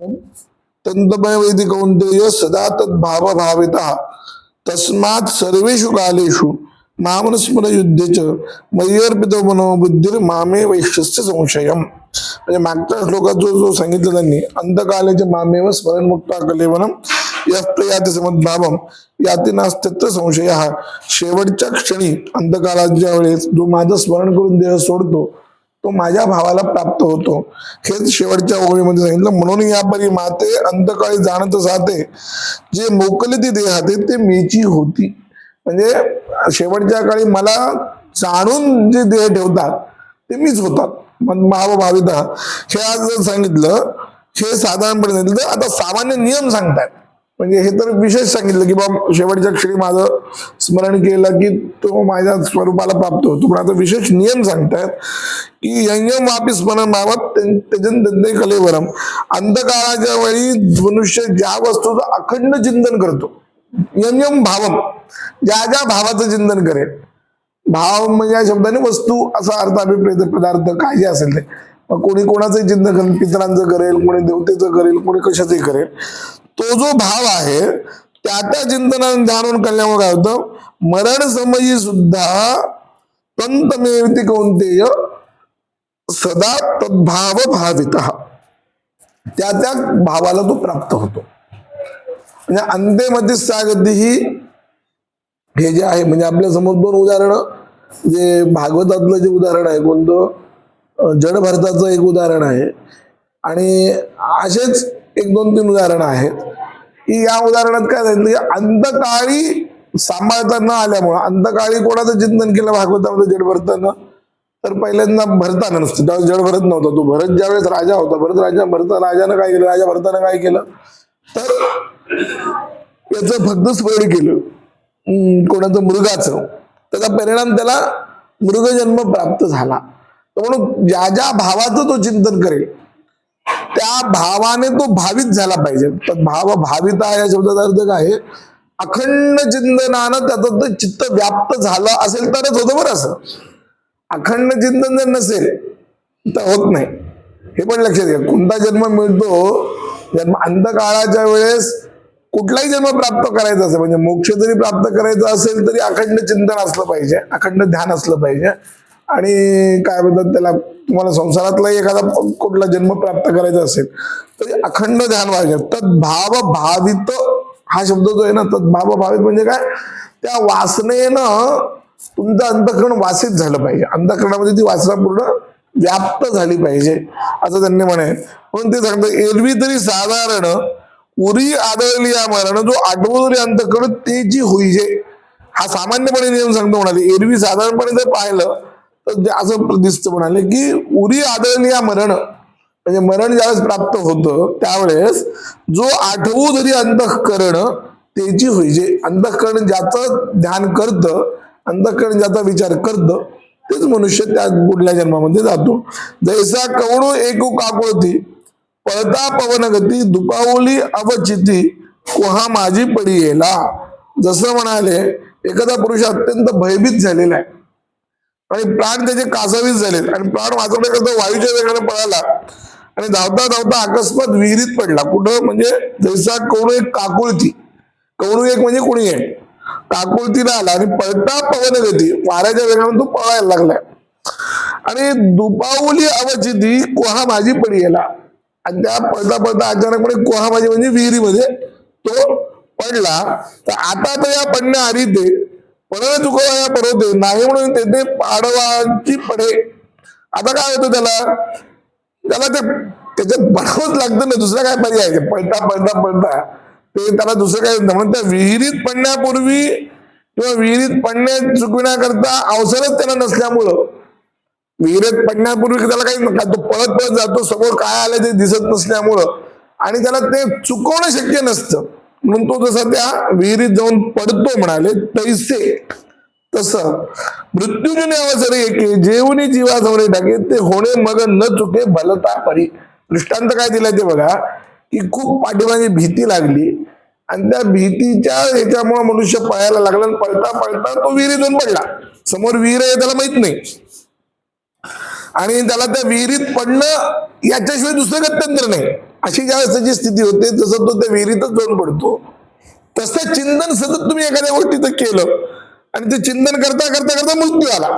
तंतमय वैदिक कौंतेय सदा तद्भाव भाविता तस्मात सर्वेषु कालेषु मामनुस्मर युद्धेच मय्यर्पित मनोबुद्धीर मामे वैश्यस्य संशयम। म्हणजे मागच्या श्लोकात जो जो सांगितलं त्यांनी अंधकालेचे मामेव स्मरणमुक्ता कलेवनम याति समद्भावम याती नास्त्यत्र संशय। हा शेवटच्या क्षणी अंधकालाच्या वेळेस जो माझं स्मरण करून देह सोडतो तो माझ्या भावाला प्राप्त होतो. हेच शेवटच्या ओळीमध्ये सांगितलं. म्हणून या परी माते अंतकाळी जाणत जाते. जे मोकले ती देहाते ते मेची होती. म्हणजे शेवटच्या काळी मला जाणून जे देह ठेवतात ते मीच होतात. मग भाविता हे आज जर सांगितलं हे साधारणपणे सांगितलं आता सामान्य नियम सांगतात म्हणजे हे तर विशेष सांगितलं की बाबा शेवटच्या क्षणी माझं स्मरण केलं की तो माझ्या स्वरूपाला प्राप्त होतो. पण आता विशेष नियम सांगतायत की यंगम वापी स्मरण मावत त्याच्या दंते कलेवरम. अंधकाळाच्या वेळी मनुष्य ज्या वस्तूचं अखंड चिंतन करतो यंगम भावम ज्या ज्या भावाचं चिंतन करेल भाव म्हणजे या शब्दाने वस्तू असा अर्थ अभिप्रेत पदार्थ काय जे असेल ते. मग कोणी कोणाचंही चिंतन करेल पितरांचं करेल कोणी देवतेचं करेल कोणी कशाचंही करेल तो जो भाव आहे त्या त्या चिंतनाने ध्यान कळल्यामुळे काय होतं? मरण समयी सुद्धा तंतमेवती कोणतेय सदा तद्भाव भावित. त्या त्या भावाला तो प्राप्त होतो. म्हणजे अंत्यमध्ये सागती ही हे जे आहे म्हणजे आपल्यासमोर दोन उदाहरणं. जे भागवतातलं जे उदाहरण आहे कोणतं? अं, जड एक उदाहरण आहे. आणि असेच एक दोन तीन उदाहरणं आहेत. की या उदाहरणात काय झालं? म्हणजे अंतकाळी सांभाळता न आल्यामुळं अंतकाळी कोणाचं चिंतन केलं भागवतामध्ये? जड भरताना तर पहिल्यांदा भरताना नसतं. त्यावेळेस जड भरत नव्हता तो भरत ज्यावेळेस राजा होता भरत राजा भरत राजानं काय केलं? राजा भरताना काय केलं? तर याचं फक्त स्मरण केलं. कोणाचं? मृगाचं. त्याचा परिणाम त्याला मृगजन्म प्राप्त झाला. तर म्हणून ज्या ज्या भावाचं तो चिंतन करेल त्या भावाने तो भावित झाला पाहिजे. तर भाव भाविता या शब्दाचा अर्थ काय आहे? अखंड चिंतनानं त्याचं चित्त व्याप्त झालं असेल तरच होतं बरं असं. अखंड चिंतन जर नसेल तर होत नाही. हे पण लक्षात घ्या. कोणता जन्म मिळतो? जन्म अंतकाळाच्या वेळेस कुठलाही जन्म प्राप्त करायचा असेल म्हणजे मोक्ष जरी प्राप्त करायचं असेल तरी अखंड चिंतन असलं पाहिजे. अखंड ध्यान असलं पाहिजे. आणि काय म्हणतात त्याला तुम्हाला संसारातलाही एखादा कुठला जन्म प्राप्त करायचा असेल तर अखंड ध्यान व्हायचं तद्भाव भावित हा शब्द जो आहे ना तद्भाव भावित म्हणजे काय? त्या वासनेनं तुमचं अंतकरण वासित झालं पाहिजे. अंतकरणामध्ये ती वासना पूर्ण व्याप्त झाली पाहिजे असं त्यांनी म्हणे. म्हणून ते सांगतं एरवी तरी साधारण उरी आदळली या मरण जो आठवं अंतकरण ते जी होईजे. हा सामान्यपणे नियम सांगतो म्हणाले. एरवी साधारणपणे जर पाहिलं असं दिसतं म्हणाले की उरी आदळली या मरण म्हणजे मरण ज्यावेळेस प्राप्त होतं त्यावेळेस जो आठवू जरी अंतःकरण त्याची होईजे अंतःकरण ज्याचं ध्यान करतं अंतःकरण ज्याचा विचार करतं तेच मनुष्य त्या पुढल्या जन्मामध्ये जातो. जैसा कवणू एकू काकुळती पळता पवनगती दुपावली अवचिती कुहा माझी पडी येला. जसं म्हणाले एखादा पुरुष अत्यंत भयभीत झालेला आहे. आणि प्राण त्याचे कासावीस झाले आणि प्राण वाचवण्याकरता वायूच्या वेगाने पळाला. आणि धावता धावता अकस्मात विहिरीत पडला. कुठं? म्हणजे जैसा कवणू एक काकुळती. कवणू एक म्हणजे कोणी आहे? काकुळतीला आला. आणि पळता पवन गती वाऱ्याच्या वेगाने तो पळायला लागलाय आणि दुपावली अवचिती कोहा माझी पडी गेला. आणि त्या पळता पळता अचानकपणे कोहा माझी म्हणजे विहिरीमध्ये तो पडला. तर आता तर या पडण्या आधी ते पडवे चुकवा परवते नाही म्हणून तेथे पाडवाची पडे. आता काय होतं त्याला? त्याला ते त्याच्यात पडावंच लागतं ना. दुसरा काय पर्याय? पळता पळता पळता. ते त्याला दुसरं काय म्हणून त्या विहिरीत पडण्यापूर्वी किंवा विहिरीत पडणे चुकविण्याकरता अवसरच त्याला नसल्यामुळं विहिरीत पडण्यापूर्वी त्याला काही तो पळत पळत जातो. समोर काय आलं ते दिसत नसल्यामुळं. आणि त्याला ते चुकवणं शक्य नसतं. म्हणून तो जसा त्या विहिरीत जाऊन पडतो म्हणाले तैसे. तस. मृत्यूजने अवसर एके जेवणी जीवा समोर टाके ते होणे मग न चुके भलता परी. दृष्टांत काय दिला ते बघा की खूप पाठीमागे भीती लागली. आणि त्या भीतीच्या ह्याच्यामुळे मनुष्य पळायला लागला आणि पळता पळता तो विहिरीतून पडला. समोर विहीर आहे त्याला माहीत नाही. आणि त्याला त्या विहिरीत पडणं याच्याशिवाय दुसरं गत्यंतर नाही. अशी ज्या त्याची स्थिती होते तसं तो त्या विहिरीतच जाऊन पडतो. तसं चिंतन सतत तुम्ही एखाद्या गोष्टीचं केलं आणि ते चिंतन करता करता करता मृत्यू आला.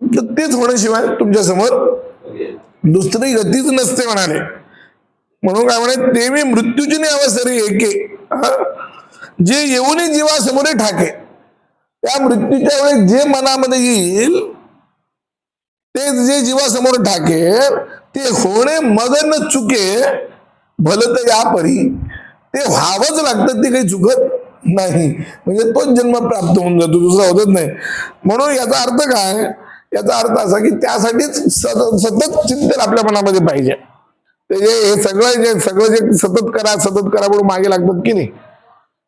तर तेच होण्याशिवाय तुमच्यासमोर दुसरी गतीच नसते म्हणाले. म्हणून काय म्हणे ते मी मृत्यूची नाही अवसरी एके. हा? जे येऊनही जीवासमोर ठाके त्या मृत्यूच्या वेळेस जे मनामध्ये येईल ते जे जीवासमोर ठाके ते होणे मगन चुके भलं तर या परी ते व्हावंच लागतं ते काही चुकत नाही. म्हणजे तोच जन्म प्राप्त होऊन जातो दुसरा होतच नाही. म्हणून याचा अर्थ काय? याचा अर्थ असा की त्यासाठीच सतत सतत चिंतन आपल्या मनामध्ये पाहिजे. ते जे हे सगळं जे सगळं जे सतत करा सतत करा म्हणून मागे लागतात की नाही?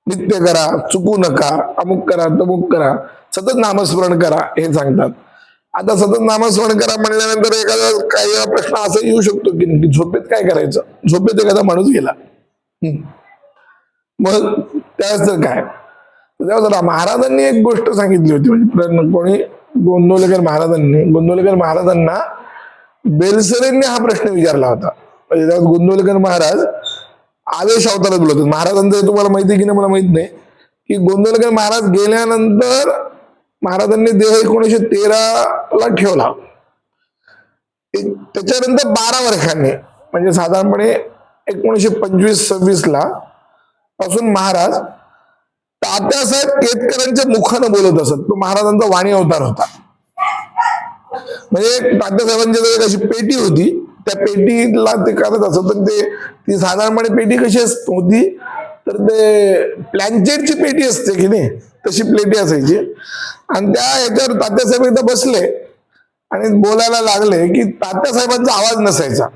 नित्य करा चुकू नका अमुक करा तमुक करा सतत नामस्मरण करा हे सांगतात. आता सतत नामस्मरण करा म्हणल्यानंतर एखादा काही वेळा प्रश्न असा येऊ शकतो की झोपेत काय करायचं? झोपेत एखादा माणूस गेला. मग त्यावेळेस तर काय? तेव्हा जरा महाराजांनी एक गोष्ट सांगितली होती म्हणजे प्रश्न कोणी गोंदवलेकर महाराजांनी गोंदवलेकर महाराजांना बेलसरेंनी हा प्रश्न विचारला होता. म्हणजे त्यात गोंदवलेकर महाराज आदेश अवतारात बोलत होते. महाराजांचं हे तुम्हाला माहिती आहे की नाही मला माहीत नाही. की गोंदवलेकर महाराज गेल्यानंतर महाराजांनी देह एकोणीशे तेरा ला ठेवला. एक- त्याच्यानंतर बारा वर्षांनी म्हणजे साधारणपणे एकोणीशे पंचवीस सव्वीस ला पासून महाराज तात्यासाहेब केतकरांच्या मुखानं बोलत असत. तो महाराजांचा वाणी अवतार होता. म्हणजे तात्यासाहेबांची जर एक अशी पेटी होती. त्या पेटीला ते करत असत तर ते ती साधारणपणे पेटी कशी होती तर ते प्लॅनचेटची पेटी असते की नाही? तशी प्लेटी असायची. आणि त्या ह्याच्यावर तात्यासाहेब एकदा बसले आणि बोलायला लागले की तात्यासाहेबांचा आवाज नसायचा.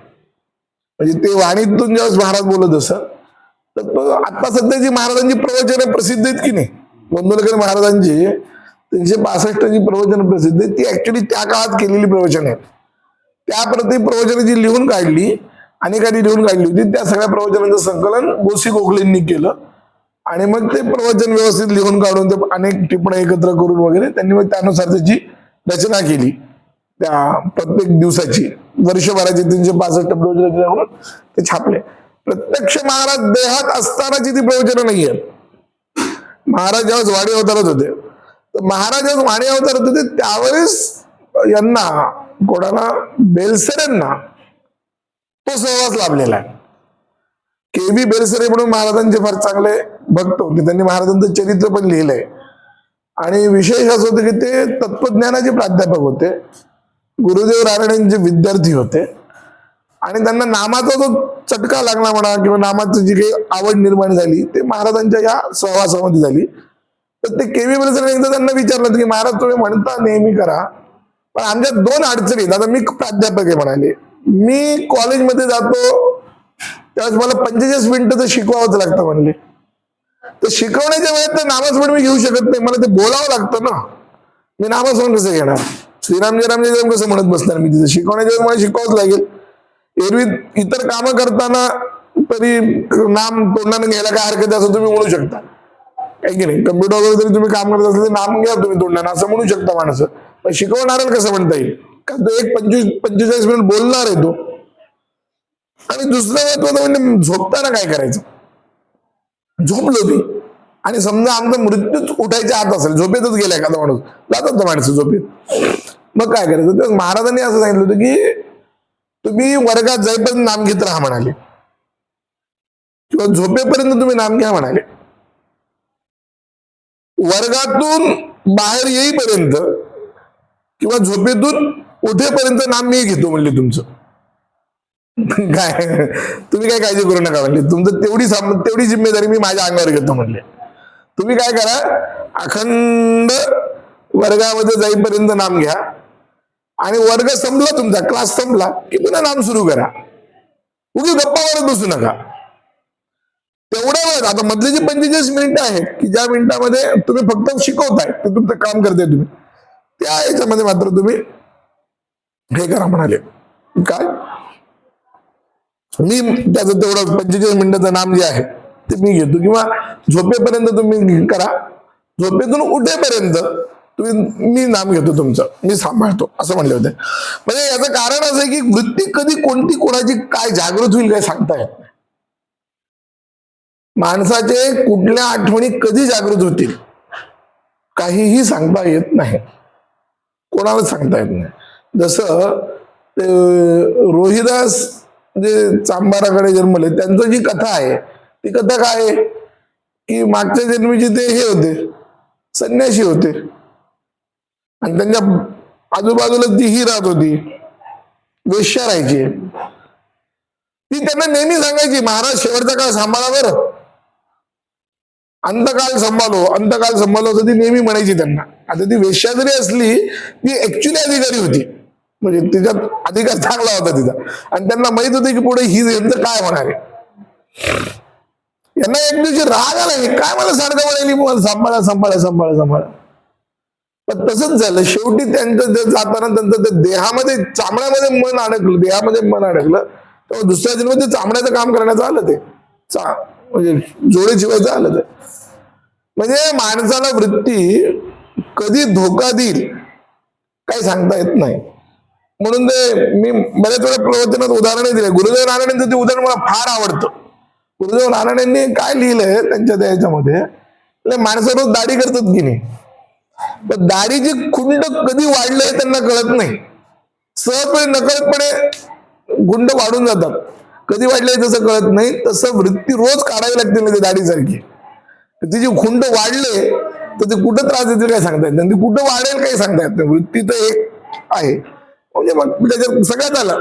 म्हणजे ते वाणीतून ज्यावेळेस महाराज बोलत असत तर तो आता सध्याची महाराजांची प्रवचन प्रसिद्ध आहेत की नाही? गोंदवलेकर महाराजांची तीनशे बासष्ट जी प्रवचन प्रसिद्ध आहेत. ती ऍक्च्युली त्या काळात केलेली प्रवचन आहेत. त्या प्रति प्रवचने जी लिहून काढली अनेकांनी लिहून काढली होती त्या सगळ्या प्रवचनांचं संकलन गोसी गोखलेंनी केलं. आणि मग ते प्रवचन व्यवस्थित लिहून काढून ते अनेक टिपण्या एकत्र करून वगैरे त्यांनी मग त्यानुसार त्याची रचना केली. त्या प्रत्येक दिवसाची. वर्षभराची तीनशे पासष्ट प्रवचन करून ते छापले. प्रत्यक्ष महाराज देहात असतानाची ती प्रवचनं नाही आहेत महाराज ज्यावेळेस वाणी अवतारत होते तर महाराज ज्यावेळेस वाणी अवतारत होते त्यावेळेस यांना कोणाला? बेलसरेंना तो सहवास लाभलेला आहे. के. बी बेलसरे म्हणून महाराजांचे फार चांगले बघतो की त्यांनी महाराजांचं चरित्र पण लिहिलंय. आणि विशेष असं होतं की ते तत्वज्ञानाचे प्राध्यापक होते. गुरुदेव रानडेंचे विद्यार्थी होते. आणि त्यांना नामाचा जो चटका लागला म्हणा किंवा नामाची जी काही आवड निर्माण झाली ते महाराजांच्या या सहवासामध्ये झाली. तर ते केवी बेलसरे एकदा त्यांना विचारलं की महाराज तुम्ही म्हणता नेहमी करा पण आमच्या दोन अडचणी आता मी प्राध्यापक आहे म्हणाले. मी कॉलेजमध्ये जातो त्यावेळेस मला पंचेचाळीस मिनिटं तर शिकवावंच लागतं म्हणले. तर शिकवण्याच्या वेळेत तर नामस्मरण मी घेऊ शकत नाही. मला ते बोलावं लागतं ना. मी नामस्मरण कसं घेणार? श्रीराम जय राम जय राम कसं म्हणत बसणार मी तिथं? शिकवण्याच्या वेळेस मला शिकवावंच लागेल. एरवी इतर कामं करताना तरी नाम तोंडाने घ्यायला काय हरकत असं तुम्ही म्हणू शकता. काय की नाही? कम्प्युटर वगैरे जरी तुम्ही काम करत असले नाम घ्या तुम्ही तोंडाने. असं म्हणू शकता माणसं. पण शिकवणाऱ्याला कसं म्हणता येईल? कारण तो एक पंचवीस पंचेचाळीस मिनिट बोलणार आहे तो? आणि दुसरं महत्वाचं म्हणजे झोपताना काय करायचं? झोपलो मी आणि समजा आमचा मृत्यूच उठायच्या आत असेल झोपेतच गेला एखादा माणूस जातात ना माणसं झोपेत. मग काय करायचं? तर महाराजांनी असं सांगितलं होतं की तुम्ही वर्गात जाईपर्यंत नाम घेत राहा म्हणाले. किंवा झोपेपर्यंत तुम्ही नाम घ्या म्हणाले. वर्गातून बाहेर येईपर्यंत किंवा झोपेतून उठेपर्यंत नाम मी घेतो म्हणले तुमचं. काय? तुम्ही काय काळजी करू नका म्हणले. तुमचं तेवढी तेवढी जिम्मेदारी मी माझ्या अंगावर घेतो म्हणले. तुम्ही काय करा अखंड वर्गामध्ये जाईपर्यंत नाम घ्या. आणि वर्ग संपला तुमचा क्लास संपला की पुन्हा नाम सुरू करा. उगी गप्पा मारत बसू नका. तेवढ्या वेळ आता मधले जे पंचेचाळीस मिनिटं आहेत की ज्या मिनिटामध्ये तुम्ही फक्त शिकवताय ते तुमचं काम करताय तुम्ही. त्या याच्यामध्ये मात्र तुम्ही हे करा म्हणाले. काय? मी त्याचं तेवढं पंचेचाळीस मिनिटाचं नाम जे आहे ते मी घेतो. किंवा झोपेपर्यंत तुम्ही करा. झोपेतून उठेपर्यंत तुम्ही मी नाम घेतो तुमचं. मी सांभाळतो असं म्हणले होते. म्हणजे याचं कारण असं आहे की वृत्ती कधी कोणती कोणाची काय जागृत होईल काय सांगता येत नाही. माणसाचे कुठल्या आठवणी कधी जागृत होतील काहीही सांगता येत नाही. कोणालाच सांगता येत नाही. जसं रोहिदास जे चांबाराकडे जन्मले त्यांचं जी कथा आहे ती कथा काय आहे? की मागच्या जन्मीचे ते हे होते संन्याशी होते. आणि त्यांच्या आजूबाजूला ती ही राहत होती वेश्या राहायची. ती त्यांना नेहमी सांगायची महाराज शेवटचा काळ सांभाळा बरं. अंतकाल सांभाळो अंतकाल सांभाळो असं ती नेहमी म्हणायची त्यांना. आता ती वेश्या जरी असली ती ऍक्च्युली अधिकारी होती. म्हणजे तिच्यात अधिकार चांगला होता तिचा. आणि त्यांना माहीत होते की पुढे ही यांचं काय होणार आहे. यांना एक दिवशी राग आला की काय मला सारखं म्हणाली मला सांभाळा सांभाळा सांभाळा सांभाळा. पण तसंच झालं. शेवटी त्यांचं जे जाताना त्यांचं ते देहामध्ये चामड्यामध्ये मन अडकलं. देहामध्ये मन अडकलं. तेव्हा दुसऱ्या जन्म ते चामड्याचं काम करण्याचं आलं ते. चा म्हणजे जोडे शिवायचं आलं ते. म्हणजे माणसाला वृत्ती कधी धोका देईल काही सांगता येत नाही. म्हणून ते मी बऱ्याच वेळा प्रवचनात उदाहरणे दिले. गुरुदेव नारायणांचं ते उदाहरण मला फार आवडतं. गुरुदेव नारायणांनी काय लिहिलंय त्यांच्या त्या ह्याच्यामध्ये आपल्या माणसं रोज दाढी करतात की नाही? पण दाढीची खुंड कधी वाढलंय त्यांना कळत नाही. सहजपणे नकळतपणे गुंड वाढून जातात. कधी वाढले तसं कळत नाही. तसं वृत्ती रोज काढावी लागते म्हणजे दाढीसारखी. तिची खुंड वाढले तर ते कुठं त्रास देतील काय सांगता येत नाही. ती कुठं वाढेल काही सांगता येत नाही. वृत्ती तर एक आहे. म्हणजे मग त्याच्यात सगळ्यात आलं.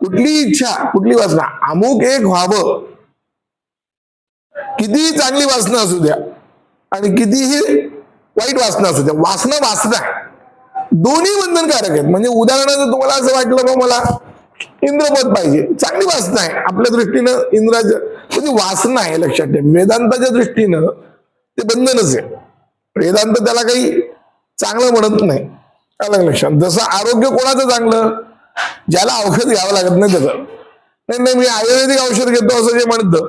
कुठली इच्छा कुठली वासना? अमुक एक व्हावं. कितीही चांगली वासना असू द्या आणि कितीही वाईट वासना असू द्या वासना वासना. दोन्ही बंधनकारक आहेत. म्हणजे उदाहरणार्थ तुम्हाला असं वाटलं का मला इंद्रपद पाहिजे. चांगली वासना आहे. आपल्या दृष्टीनं इंद्राचं म्हणजे वासना आहे लक्षात ठेव. वेदांताच्या दृष्टीनं ते बंधनच आहे. वेदांत त्याला काही चांगलं म्हणत नाही. आलं लक्षात जसं आरोग्य कोणाचं चांगलं? ज्याला औषध घ्यावं लागत नाही त्याचं. नाही नाही मी आयुर्वेदिक औषध घेतो असं जे म्हणतं.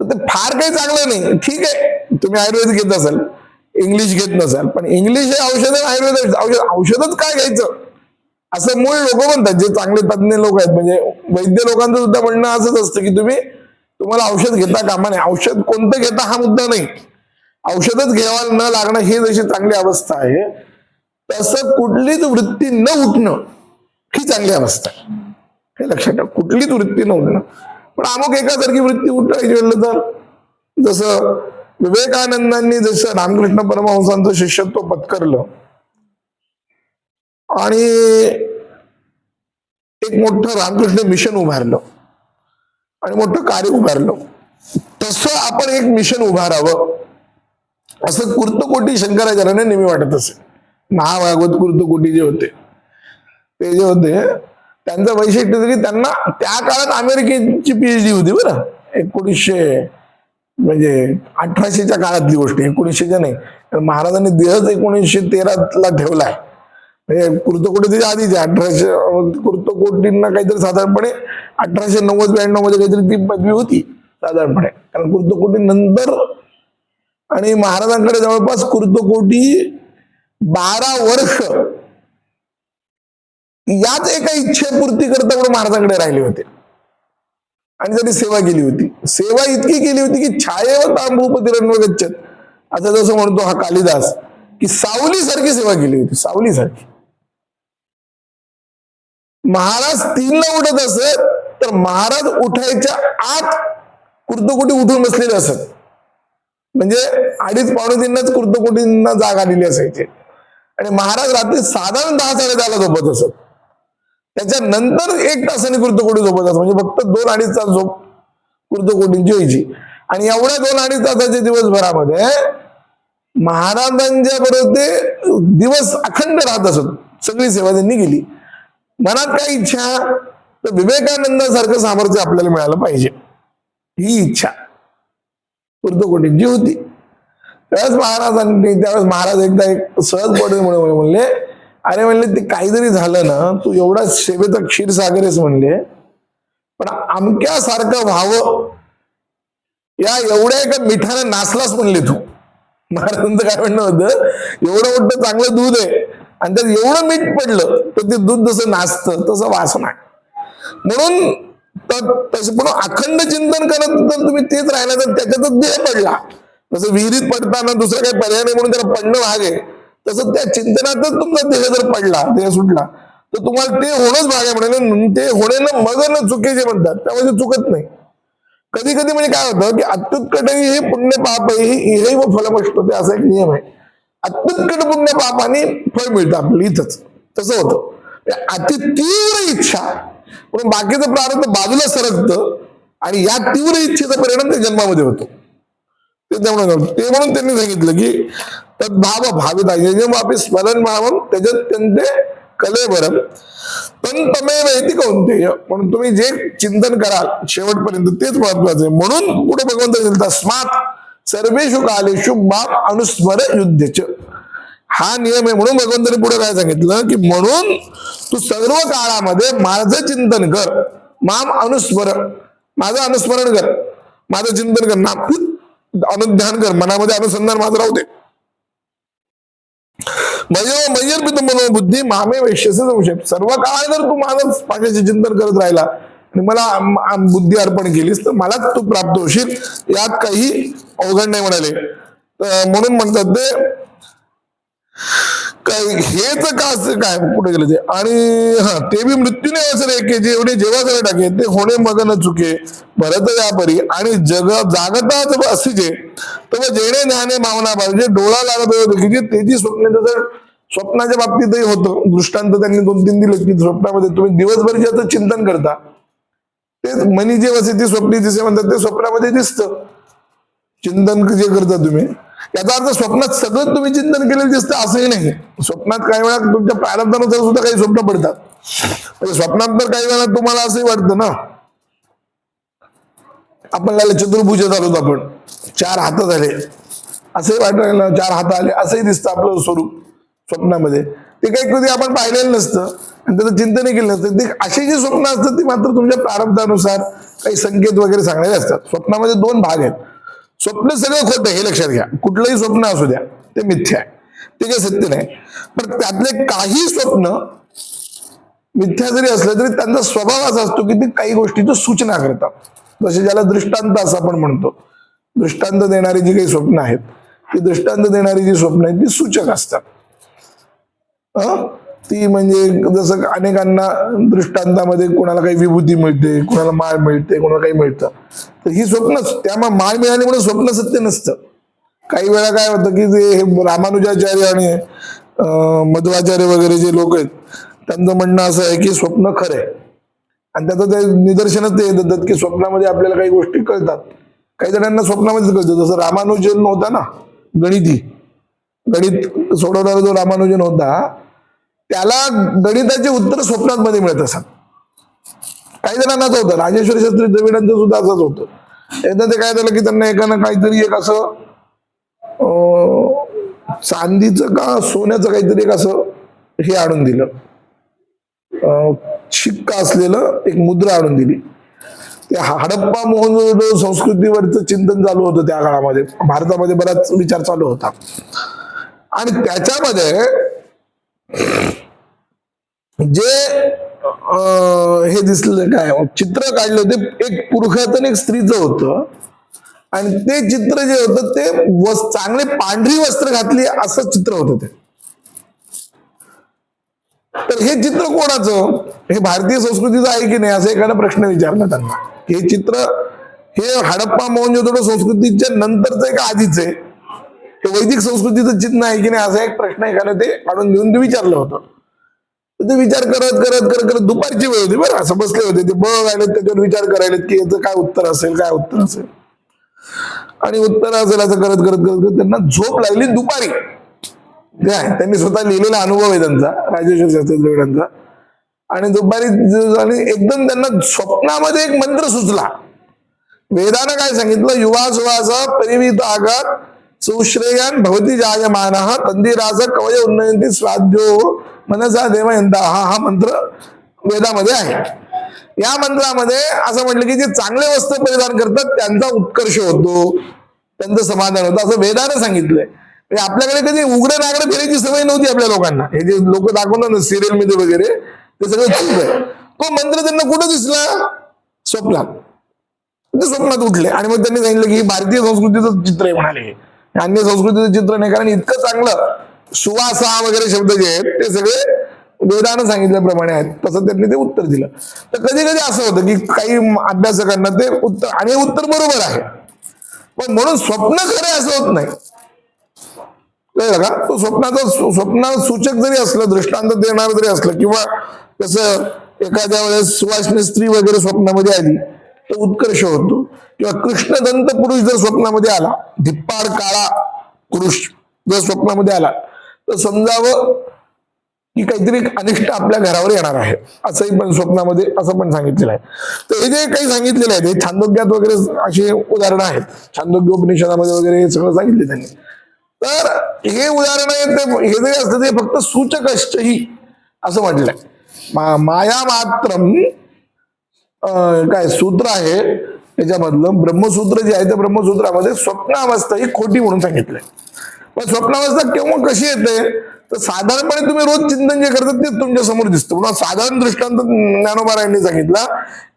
ते फार काही चांगलं नाही. ठीक आहे. तुम्ही आयुर्वेदिक घेत असाल. इंग्लिश घेत नसाल. पण इंग्लिश हे औषध आयुर्वेद औषध औषधच काय घ्यायचं? असं मूळ लोक म्हणतात. जे चांगले तज्ज्ञ लोक आहेत. म्हणजे वैद्य लोकांचं सुद्धा म्हणणं असंच असतं की तुम्ही तुम्हाला औषध घेता कामा नाही औषध कोणतं घेता हा मुद्दा नाही. औषधच घ्यावा न लागणं ही जशी चांगली अवस्था आहे तसं कुठलीच वृत्ती न उठणं ही चांगली अवस्था हे लक्षात ठेवा कुठलीच वृत्ती न उठणं. पण अमुक एकासारखी वृत्ती उठायची म्हणलं तर जसं विवेकानंदांनी जसं रामकृष्ण परमहंसांचं शिष्यत्व पत्करलं आणि एक मोठं रामकृष्ण मिशन उभारलं आणि मोठं कार्य उभारलं तसं आपण एक मिशन उभारावं असं कुर्तकोटी शंकराचार्याने नेहमी वाटत असेल. महाभागवत कुर्तकोटी जे होते ते जे होते त्यांचं वैशिष्ट्य होतं की त्यांना त्या काळात अमेरिकेची पीएचडी होती बरं. एकोणीसशे म्हणजे अठराशेच्या काळातली गोष्ट एकोणीसशेच्या नाही. तर महाराजांनी देहच एकोणीसशे तेराला ठेवलाय. म्हणजे कुर्तकोटी आधीच आधीचे अठराशे कुर्तकोटींना काहीतरी साधारणपणे अठराशे नव्वद ब्याण्णवमध्ये काहीतरी ती पदवी होती साधारणपणे. कारण कुर्तकोटी नंतर आणि महाराजांकडे जवळपास कुर्तकोटी बारा वर्ष याच एका इच्छेपूर्ती करता म्हणून महाराजांकडे राहिले होते. आणि त्यांनी सेवा केली होती. सेवा इतकी केली होती की छायेव तांबूपती गच्छत असं जसं म्हणतो हा कालिदास की सावली सारखी सेवा केली होती. सावली सारखी. महाराज तीनला उठत असत तर महाराज उठायच्या आत कुर्तकोटी उठून बसलेले असत. म्हणजे अडीच पावणे तीनलाच कुर्तकोटींना जाग आलेली असायची. आणि महाराज रात्री साधारण दहा साडे दहाला झोपत असत. त्याच्यानंतर एक तासाने कृतकोटी झोपत असत. म्हणजे फक्त दोन अडीच तास झोप कृतकोटींची व्हायची. आणि एवढ्या दोन अडीच तासाच्या दिवसभरामध्ये महाराजांच्या बरोबर ते दिवस अखंड राहत असत. सगळी सेवा त्यांनी केली. मनात काय इच्छा? तर विवेकानंदासारखं सामर्थ्य आपल्याला मिळालं पाहिजे. ही इच्छा कृतकोटींची होती. त्यावेळेस महाराजांनी त्यावेळेस महाराज एकदा एक सहज पडून म्हणून म्हणले अरे म्हणले ते काहीतरी झालं ना तू एवढा सेवेचा क्षीरसागरेस म्हणले. पण अमक्यासारखं व्हावं या एवढ्या एका मिठाने नाचलाच म्हणले तू. महाराजांचं काय म्हणणं होतं एवढं मोठं चांगलं दूध आहे आणि त्यात एवढं मीठ पडलं तर ते दूध जसं नाचतं तसं वास नाही म्हणून तर तसं पण अखंड चिंतन करत तर तुम्ही तेच राहिला तर त्याच्यातच देह पडला. जसं विहिरीत पडताना दुसरं काही पर्याय नाही म्हणून त्याला पडणं भाग. आहे तसं त्या चिंतनातच तुमचा देह जर पडला देह सुटला तर तुम्हाला ते होणंच भाग आहे म्हणाले ते होणे ना मग न चुकीचे म्हणतात त्यामध्ये चुकत नाही. कधी कधी म्हणजे काय होतं की अत्युत्कट हे पुण्य पाप आहे हे व फलमष्ट असा एक नियम आहे. अत्युत्कट पुण्य पापाने फळ मिळतं आपल्याला इथंच तसं होतं. अति तीव्र इच्छा म्हणून बाकीचं प्रारंभ बाजूला सरकतं आणि या तीव्र इच्छेचा परिणाम त्या जन्मामध्ये होतो. ते त्यामुळे ते म्हणून त्यांनी सांगितलं की तद्भाव भाविता. यजमापी स्मरण भावम त्याच्यात त्यांचे कले बरं. तंतमेव तमेव येते कोणते म्हणून तुम्ही जे चिंतन कराल शेवटपर्यंत तेच महत्वाचं आहे. म्हणून पुढे भगवंत तस्मात सर्वेषु कालेषु माम अनुस्मर युद्धच. हा नियम आहे. म्हणून भगवंतांनी पुढे काय सांगितलं की म्हणून तू सर्व काळामध्ये माझं चिंतन कर. माम अनुस्मर. माझं अनुस्मरण कर. माझं चिंतन कर. नाम अनुध्यान कर मनामध्ये अनुसंधान माझं राहू दे. मयो मय्यर्पित बुद्धी मामे वैश्यसे संशय. सर्व काळ जर तू माझं माझ्याचे चिंतन करत राहिला आणि मला बुद्धी अर्पण केलीस तर मलाच तू प्राप्त होशील यात काही अवघड नाही म्हणाले. म्हणून म्हणतात ते काय हेच का असं काय कुठे गेलं ते? आणि हा ते बी मृत्यूने असं की जेवढे जेव्हा सगळे टाके ते होणे मग न चुके भरत व्यापारी. आणि जग जागताच असे तर जेणे ज्ञाने मावना पाहिजे डोळा लागत होते की त्याची स्वप्न जसं स्वप्नाच्या बाबतीतही होतं. दृष्टांत त्यांनी दोन तीन दिले की स्वप्नामध्ये तुम्ही दिवसभर जे चिंतन करता ते मनी जे वसे स्वप्नी दिसे म्हणतात ते स्वप्नामध्ये दिसतं. चिंतन जे करता तुम्ही याचा अर्थ स्वप्नात सगळं तुम्ही चिंतन केलेलं दिसतं असंही नाही. स्वप्नात काही वेळा तुमच्या प्रारब्धानुसार सुद्धा काही स्वप्न पडतात. म्हणजे स्वप्नात तर काही वेळा तुम्हाला असंही वाटतं ना. आपल्याला चतुर्भुज झालो आपण. चार हात झाले. असंही वाटायला चार हात आले असंही दिसतं आपलं स्वरूप स्वप्नामध्ये. ते काही कधी आपण पाहिलेलं नसतं आणि त्याचं चिंतनही केलं नसतं. ते अशी जी स्वप्न असतात ती मात्र तुमच्या प्रारब्धानुसार काही संकेत वगैरे सांगणारे असतात. स्वप्नामध्ये दोन भाग आहेत. स्वप्न सगळं खोटं हे लक्षात घ्या. कुठलंही स्वप्न असू द्या ते मिथ्या आहे. ते काही सत्य नाही. पण त्यातले काही स्वप्न मिथ्या जरी असलं तरी त्यांचा स्वभाव असा असतो की ते काही गोष्टीचं सूचना करतात. जसे ज्याला दृष्टांत असं आपण म्हणतो दृष्टांत देणारी जी काही स्वप्न आहेत ती दृष्टांत देणारी जी स्वप्न आहेत ती सूचक असतात. ती म्हणजे जसं अनेकांना दृष्टांतामध्ये कोणाला काही विभूती मिळते कोणाला माळ मिळते कोणाला काही मिळतं. तर ही स्वप्न त्यामुळे माळ मिळाल्यामुळे म्हणून स्वप्न सत्य नसतं. काही वेळा काय होतं की जे हे रामानुजाचार्य आणि मध्वाचार्य वगैरे जे लोक आहेत त्यांचं म्हणणं असं आहे की स्वप्न खरं आहे आणि त्याचं ते निदर्शनच ते देतात की स्वप्नामध्ये आपल्याला काही गोष्टी कळतात. काही जणांना स्वप्नामध्येच कळतं. जसं रामानुजन होता ना गणिती. गणित सोडवणारा जो रामानुजन होता त्याला गणिताचे उत्तर स्वप्नात मध्ये मिळत असत. काही जणांना असं होतं राजेश्वर शास्त्री द्रविडांचं सुद्धा असंच होतं. एकदा ते काय झालं की त्यांना एकानं काहीतरी एक असं चांदीचं का सोन्याचं काहीतरी एक असं हे आणून दिलं. शिक्का असलेलं एक मुद्रा आणून दिली. ते हडप्पा मोहन संस्कृतीवरचं चिंतन चालू होतं त्या काळामध्ये भारतामध्ये बराच विचार चालू होता. आणि त्याच्यामध्ये जे हे दिसलं काय चित्र काढलं होते एक पुरुषाचं आणि एक स्त्रीचं होतं. आणि ते चित्र जे होतं ते चांगले पांढरी वस्त्र घातली असं चित्र होत ते तर हे चित्र कोणाचं? हे भारतीय संस्कृतीचं आहे की नाही असं एखादा प्रश्न विचारला त्यांना. हे चित्र हे हडप्पा मोहनजोदडो संस्कृतीच्या नंतरचं एक आधीच आहे. हे वैदिक संस्कृतीचं चिन्ह आहे की नाही असा एक प्रश्न एखादा ते काढून घेऊन ते विचारलं होतं. ते विचार करत करत करत करत दुपारची वेळ होती बरं. असं बसले होते ते बघ आले त्याच्यावर विचार करायला की याचं काय उत्तर असेल काय उत्तर असेल? आणि उत्तर असेल असं करत करत करत करत त्यांना झोप लागली दुपारी. काय त्यांनी स्वतः लिहिलेला अनुभव आहे त्यांचा राजेश्वर शास्त्री द्रविडांचा आणि दुपारी आणि एकदम त्यांना स्वप्नामध्ये एक मंत्र सुचला. वेदानं काय सांगितलं? युवा सुवास परिमित आघात सुश्रेयान भवती जायमान तंदिरास कवय उन्नयंती स्वाध्यो मनसा देवयंता हा हा मंत्र वेदामध्ये आहे. या मंत्रामध्ये असं म्हटलं की जे चांगले वस्त्र परिधान करतात त्यांचा उत्कर्ष होतो. त्यांचं समाधान होतं. असं वेदानं सांगितलंय. म्हणजे आपल्याकडे कधी उघड नागडं फिरायची सवय नव्हती आपल्या लोकांना. हे जे लोक दाखवणार ना सिरियलमध्ये वगैरे ते सगळं चूक आहे. तो मंत्र त्यांना कुठं दिसला? स्वप्नात. ते स्वप्नात उठले. आणि मग त्यांनी सांगितलं की भारतीय संस्कृतीचं चित्र आहे म्हणाले. अन्य संस्कृतीचं चित्र नाही कारण इतकं चांगलं सुवासा वगैरे शब्द जे आहेत ते सगळे वेदानं सांगितल्याप्रमाणे आहेत. तसं त्यांनी ते उत्तर दिलं. तर कधी कधी असं होतं की काही अभ्यासकांना ते उत्तर आणि उत्तर बरोबर आहे. पण म्हणून स्वप्न खरे असं होत नाही. कळलं का? तो स्वप्नाचा स्वप्न सूचक जरी असलं दृष्टांत देणार जरी असलं किंवा कसं एखाद्या वेळेस सुवासनी स्त्री वगैरे स्वप्नामध्ये आली तर उत्कर्ष होतो. किंवा कृष्णदंत पुरुष जर स्वप्नामध्ये आला धिप्पाड काळा पुरुष जर स्वप्नामध्ये आला तर समजावं की काहीतरी अनिष्ट आपल्या घरावर येणार आहे. असंही पण स्वप्नामध्ये असं पण सांगितलेलं आहे. तर हे जे काही सांगितलेलं आहे ते छांदोग्यात वगैरे अशी उदाहरणं आहेत. छांदोग्य उपनिषदामध्ये वगैरे हे सगळं सांगितले त्यांनी. तर हे उदाहरण आहे ते हे जे असतं ते फक्त सूचक ही असं म्हटलंय. मा- माया मात्रम अं, काय सूत्र आहे त्याच्यामधलं ब्रह्मसूत्र जे आहे त्या ब्रह्मसूत्रामध्ये स्वप्नावस्था ही खोटी म्हणून सांगितलंय. पण स्वप्नावस्था केव्हा कशी येते तर साधारणपणे तुम्ही रोज चिंतन जे करता ते तुमच्यासमोर दिसतं. म्हणून साधारण दृष्टांत ज्ञानोबारायांनी सांगितला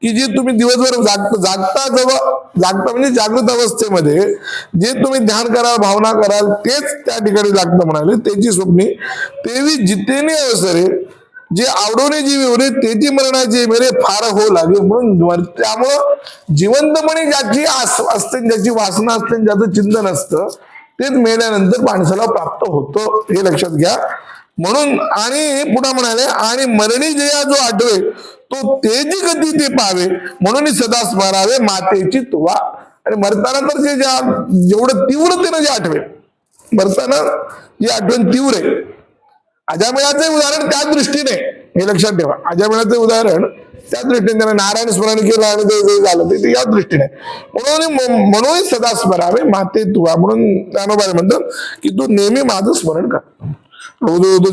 की जे तुम्ही दिवसभर जाग जागता जेव्हा जागता म्हणजे जागृत अवस्थेमध्ये जे तुम्ही ध्यान कराल भावना कराल तेच त्या ठिकाणी लागतं म्हणाले. त्याची स्वप्नी तेवी जितेने अवसरे जे आवडवणे जी विवरे तेची मरणाचे मेरे फार हो लागे. म्हणून त्यामुळं जिवंतपणे ज्याची आस असते ज्याची वासना असते आणि ज्याचं चिंतन असतं तेच मेल्यानंतर माणसाला प्राप्त होतं हे लक्षात घ्या. म्हणून आणि पुन्हा म्हणाले आणि मरणी जया जो आठवे तो तेजी गती ते पावे म्हणून सदा स्मरावे मातेची तुवा. आणि मरताना तर जे ज्या जेवढं तीव्रतेनं जे आठवे. मरताना जी आठवण तीव्र. आहे अजामेळाचे उदाहरण त्या दृष्टीने हे लक्षात ठेवा. अजामेळाचे उदाहरण त्या दृष्टीने त्याने नारायण स्मरण केलं आणि ते झालं ते- या दृष्टीने. म्हणून म्हणून सदा स्मरावे माते तुवा. म्हणून ज्ञानोबा म्हणतात की तू नेहमी माझं स्मरण कर.